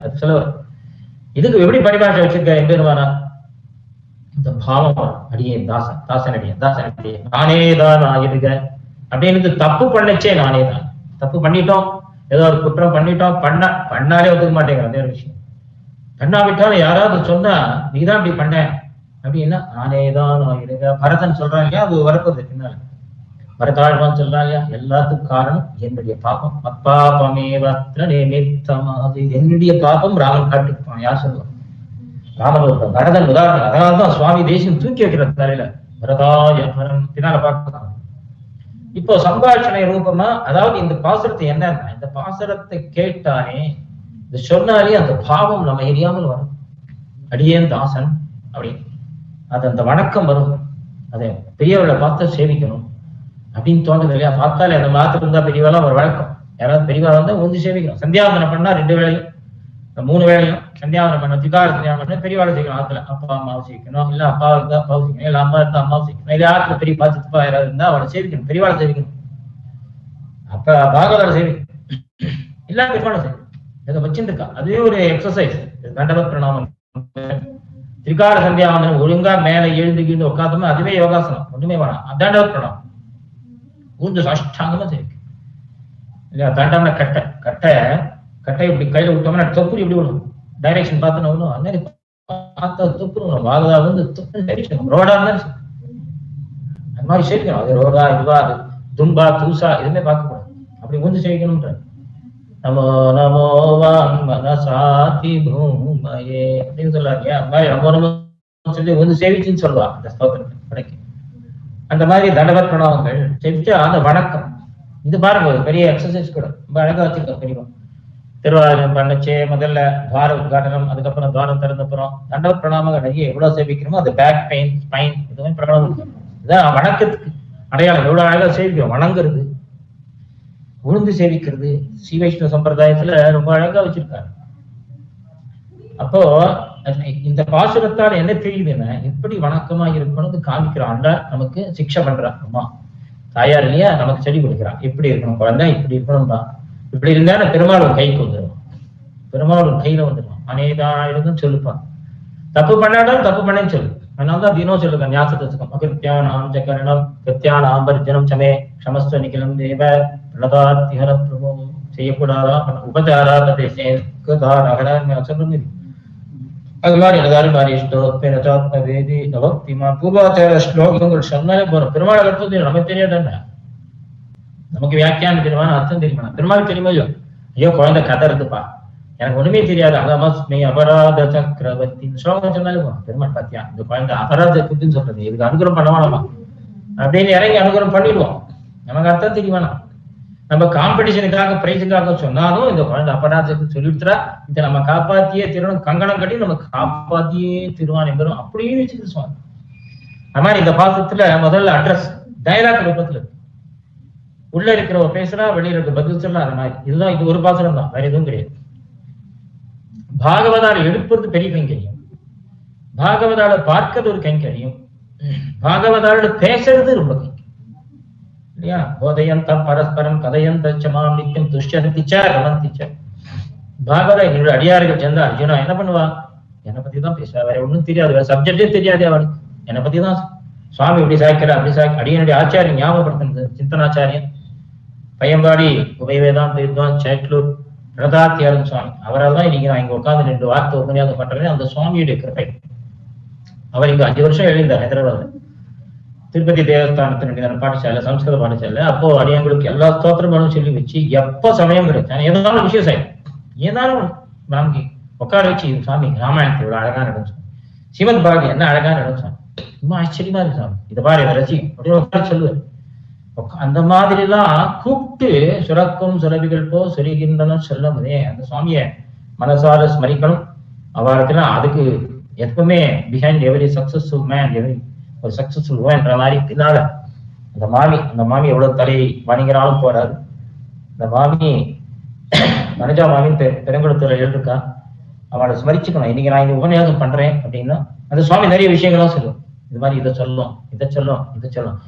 அது இதுக்கு எப்படி பரிபாஷை வச்சிருக்க எம்பெருமானா இந்த பாவம் அடியே தாசன் தாசன் அடியே தாசன் அடியே. நானே தான் ஆகிருக்க அப்படின்னு தப்பு பண்ணச்சே நானே தான். தப்பு பண்ணிட்டோம். ஏதோ ஒரு குற்றம் பண்ணிட்டோம். பண்ண பண்ணாலே ஒத்துக்க மாட்டேங்கிற அதே ஒரு விஷயம். பண்ணாவிட்டாலும் யாராவது சொன்னா நீதான் இப்படி பண்ண. அப்படின்னா நானே தான் ஆகிருக்க பரதன் சொல்றாங்க அது வரப்போகுது பின்னால. பரதாழ்வான் சொல்றான் எல்லாத்துக்கும் காரணம் என்னுடைய பாபம். மத்பாபமேவத்திர நிமித்தமாது. என்னுடைய பாபம் ராமன் காட்டுப்பான் யார் சொல்லுவான் ராமன் ஒரு பரதன் உதாரணம். அதனால்தான் சுவாமி தேசியம் தூக்கி வைக்கிற தலையில. பரதாய பரம் பின்னால பார்க்கலாம். இப்போ சம்பாஷணை ரூபமா அதாவது இந்த பாசுரத்தை என்னன்னா இந்த பாசுரத்தை கேட்டாலே இது சொன்னாலே அந்த பாவம் நம்ம எரியாமல் வரும். அடியேன் தாசன் அப்படின்னு. அது அந்த வணக்கம் வரும். அதை பெரியவர்களை பார்த்து சேவிக்கணும். அப்படின்னு தோணுது இல்லையா? பார்த்தாலே அந்த மாத்திரம் இருந்தா பெரியவெல்லாம் ஒரு வழக்கம். யாராவது பெரியவா வந்தா ஒன்று சேவிக்கணும் சந்தியாவந்தனம் பண்ணா ரெண்டு வேளையும். மூணு வேளையும். சந்தியாவனம் பண்ண திகார சந்தியாவனம் பண்ண பெரியவாளை சேர்க்கணும் ஆத்துல. அப்பா அம்மாவை சேர்க்கணும் இல்ல அப்பா இருந்தா அப்பாவை சேர்க்கணும் இல்ல அம்மா இருந்தா அம்மாவை செய்யணும் இல்ல ஆத்துல பெரிய பாத்துப்பா யாராவது இருந்தா அவளை சேவிக்கணும் பெரியவாளை சேவிக்கணும் அப்ப பாகவதார சேவி இல்ல பெரியவாளை சேவி இதை வச்சிருக்கா அதுவே ஒரு எக்ஸசைஸ் கண்டப பிரணாமம். திரிகார சந்தியாவந்தனம் ஒழுங்கா மேல எழுந்து கீழ்ந்து உட்காந்தோம்னா அதுவே யோகாசனம். ஒண்ணுமே வேணாம். அதாண்டவ பிரணாமம். ஊஞ்சல் அஷ்டாங்கமா சேவிக்கணும் இல்லையா? தாண்டாமல கட்டை கட்டை கட்டை இப்படி கையில விட்டோம்னா தொப்புரி இப்படி விடும் டைரக்ஷன் பார்த்து விடும் அந்த பார்த்தா தொப்புரு தொப்புரும் வாகதா வந்து தொப்பு டைரக்ஷன் ரோடா இருந்தாலும் அந்த மாதிரி சேர்க்கணும் அது ரோடா இதுவா அது தும்பா தூசா எதுவுமே பார்க்க கூடாது அப்படி ஊஞ்சல் சேர்க்கணும்ன்ற நமோ நமோ வாங் மனசாதி பூமயே அப்படின்னு சொல்லாங்க அந்த மாதிரி நமோ நமோ சொல்லி வந்து சேவிச்சுன்னு சொல்லுவா. அந்த ஸ்தோத்திரத்தை படைக்கு. அந்த மாதிரி தண்டவத் பிரணவங்கள் செஞ்சா அந்த வணக்கம். இது பாருங்க ஒரு பெரிய எக்ஸசைஸ் கூட. ரொம்ப அழகா வச்சிருக்கோம் பெரியவா திருவாரூரம் பண்ணச்சே முதல்ல துவார உத்காட்டனம் அதுக்கப்புறம் துவாரம் திறந்தப்புறம் தண்டவத் பிரணாமங்கள் நிறைய எவ்வளவு சேவிக்கிறோமோ அது பேக் பெயின் ஸ்பைன் இதுவுமே பிரணாமம் இதான் வணக்கத்துக்கு அடையாளம். எவ்வளவு அழகா சேவிக்கிறோம் வணங்குறது உளுந்து சேவிக்கிறது ஸ்ரீ வைஷ்ணவ சம்பிரதாயத்துல ரொம்ப அழகா வச்சிருக்காரு அப்போ இந்த பாசுரத்தால் என்ன தெரியுதுன்னா எப்படி வணக்கமா இருக்கணும்னு காமிக்கிற ஆண்டாள் நமக்கு சிக்ஷை பண்றான் அம்மா தாயார் இல்லையா? நமக்கு சொல்லி கொடுக்கிறான் இப்படி இருக்கணும் குழந்தை இப்படி இருக்கணும்டா இப்படி இருந்தா நான் பெருமாள் கைக்கு வந்துடும் பெருமாள் கையில வந்துடும் அநேதான் இருக்கும் சொல்லுப்பான். தப்பு பண்ணாடா தப்பு பண்ணேன்னு சொல்லு. அதனாலதான் தினம் சொல்லுங்க ஞாபகத்துக்கும் அகிருத்தியானாம் ஜகரணம் கிருத்தியானாம் பரிஜனம் சமே சமஸ்த நிகிலம் தேவ பிரணதாத்திகர பிரபு. செய்யக்கூடாதா? உபச்சாரா ததேசேதாரகர சொல்லுங்க அது மாதிரி எல்லாரும் மாதிரி ஸ்லோகத்தின வேதி நவக்திமா பூபாச்சார ஸ்லோகங்கள் சொன்னாலே போறோம் பெருமாளை கற்பது நமக்கு தெரியாது என்ன? நமக்கு வியாக்கியானம் தெரியுமா அர்த்தம் தெரியுமா? பெருமாள் தெரியுமா இல்லையோ? ஐயோ குழந்தை கதறதுப்பா. எனக்கு ஒண்ணுமே தெரியாது. அகமஸ்மி அபராத சக்கரவர்த்தி ஸ்லோகம் சொன்னாலே போறோம் பெருமாள் பாத்தியா? இந்த குழந்தை அபராத சக்கரவர்த்தின்னு சொல்றது. இதுக்கு அனுகிரம் பண்ண வேணாமா? அப்படின்னு இறங்கி அனுகிரம் பண்ணிடுவோம். நமக்கு அர்த்தம் தெரியுமா நம்ம காம்படிஷனுக்காக பிரைஸுக்காக சொன்னாலும் இந்த குழந்தை அபராதத்துக்கு சொல்லிடுறா இதை நம்ம காப்பாத்தியே திருவன் கங்கணம் கட்டி நம்ம காப்பாத்தியே திருவான் என்பதும் அப்படியே வச்சுட்டு சொன்னாங்க அது மாதிரி இந்த பாசத்துல முதல்ல அட்ரஸ் டைலாக் ரூபத்துல இருக்கு. உள்ள இருக்கிறவ பேசுறா வெளியில இருக்க பதில் சொல்ல அந்த மாதிரி. இதுதான் இது ஒரு பாசனம் தான். வேற எதுவும் கிடையாது. பாகவதால் எடுப்பது பெரிய கைங்கரியம். பாகவதால பார்க்கிறது ஒரு கைங்கரியம். பாகவதால பேசுறது ரொம்ப கை இல்லையா போதையந்தம் பரஸ்பரம் கதையந்த சமாம் நித்தியம் துஷ்யந்திச்ச ரமந்திச்ச பாகவத என்னோட அடியார்கள் சேர்ந்த அர்ஜுனா என்ன பண்ணுவா என்னை பத்தி தான் பேசுவா வேற ஒன்றும் தெரியாது வேற சப்ஜெக்டே தெரியாது அவளுக்கு என்னை பத்தி தான் சுவாமி இப்படி சாய்க்கிற அப்படி சாய் அடியனுடைய ஆச்சாரியம் ஞாபகப்படுத்தினது சிந்தனாச்சாரியன் பையம்பாடி உபயவேதாந்த வித்வான் சேட்லூர் பிரதாத்தியாரன் சுவாமி அவரால் தான் இன்னைக்கு நான் இங்க உட்கார்ந்து ரெண்டு வார்த்தை உண்மையாக பண்றேன் அந்த சுவாமியுடைய கிருப்பை அவர் இங்க அஞ்சு வருஷம் எழுந்தார் ஹைதராபாத்ல திருப்பதி தேவஸ்தானத்தினுடைய பாடசாலை சம்ஸ்கிருத பாடசாலை அப்போ அடியங்களுக்கு எல்லா ஸ்தோத்திரங்களும் சொல்லி வச்சு எப்ப சமயம் கிடைச்சாலும் ஏதாலும் விஷயம் செய்யும் ஏதாலும் நாமக்கு உட்கார வச்சு சாமி ராமாயணத்தை இவ்வளவு அழகா நடந்துச்சு சிவன் பாரதி என்ன அழகா நடந்துச்சு ரொம்ப ஆச்சரியமா இருக்கு சாமி இதை பாரு ரசி அப்படின்னு உட்கார சொல்லுவார். அந்த மாதிரி எல்லாம் கூப்பிட்டு சுரக்கும் சுரபிகள் போ செரிகின்றனோ சொல்ல முடியே அந்த சுவாமிய மனசார ஸ்மரிக்கணும். அவ்வாறத்துல அதுக்கு எப்பவுமே behind every successful man every ஒரு சக்சஸ்ஃபுல் என்ற மாதிரி பின்னால அந்த மாமி அந்த மாமி எவ்வளவு தலை வணிகனாலும் போறாரு அந்த மாமி மனஜா மாமின்னு பெ பெருங்குளத்தூர் எழுதிருக்கா. அவளை ஸ்மரிச்சுக்கணும். இன்னைக்கு நான் இந்த உபன்யாசம் பண்றேன் அப்படின்னா அந்த சுவாமி நிறைய விஷயங்கள்லாம் சொல்லும். இது மாதிரி இதை சொல்லும் இதை சொல்லும் இதை சொல்லும்.